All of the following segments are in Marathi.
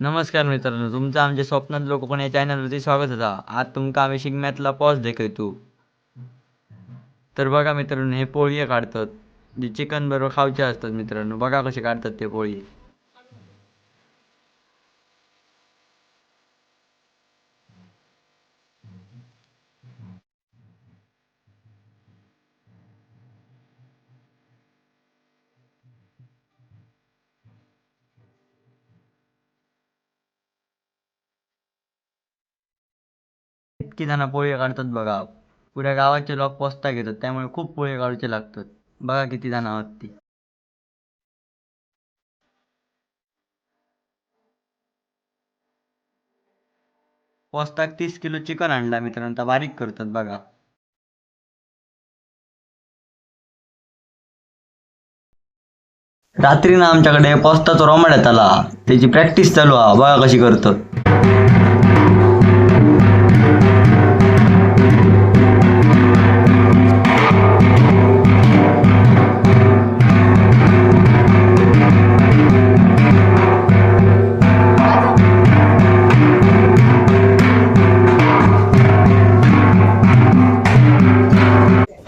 नमस्कार मित्रांनो तुमचं आमच्या स्वप्नात लोक पण या चॅनलवरती स्वागत होता आज तुमका आम्ही शिगम्यातला पॉज दाखवतो तर बघा मित्रांनो हे पोळी काढतात. जे चिकन बरोबर खावचे असतात मित्रांनो. बघा कसे काढतात ते पोळी. इतकी जण पोळी काढतात बघा. पुऱ्या गावाचे लोक पोचता घेतात त्यामुळे खूप पोळी काढूचे लागतात. बघा किती जण आहोत ती. पोस्ताक तीस किलो चिकन आणला मित्रांनो बारीक करतात बघा. रात्री ना आमच्याकडे पोस्ताचो रोमाड्यात आला त्याची प्रॅक्टिस चालू हा बघा कशी करतात.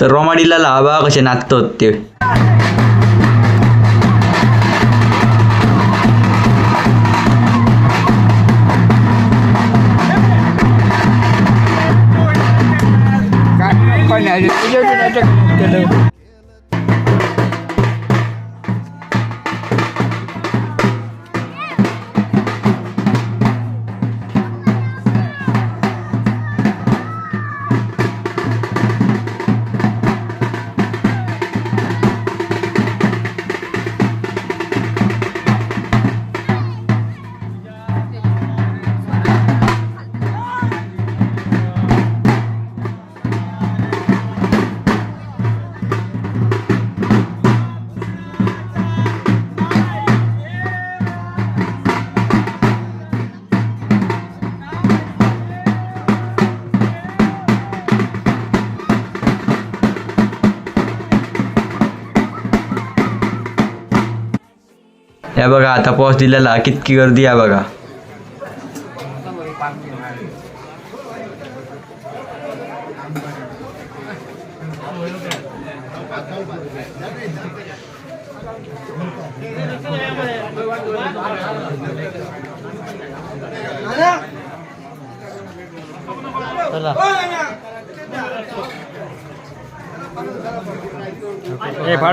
तर रोमाडीला लावा कसे नाचतात ते या बघा आता पाऊस दिलेला कितकी गर्दी आहे बघा. चला.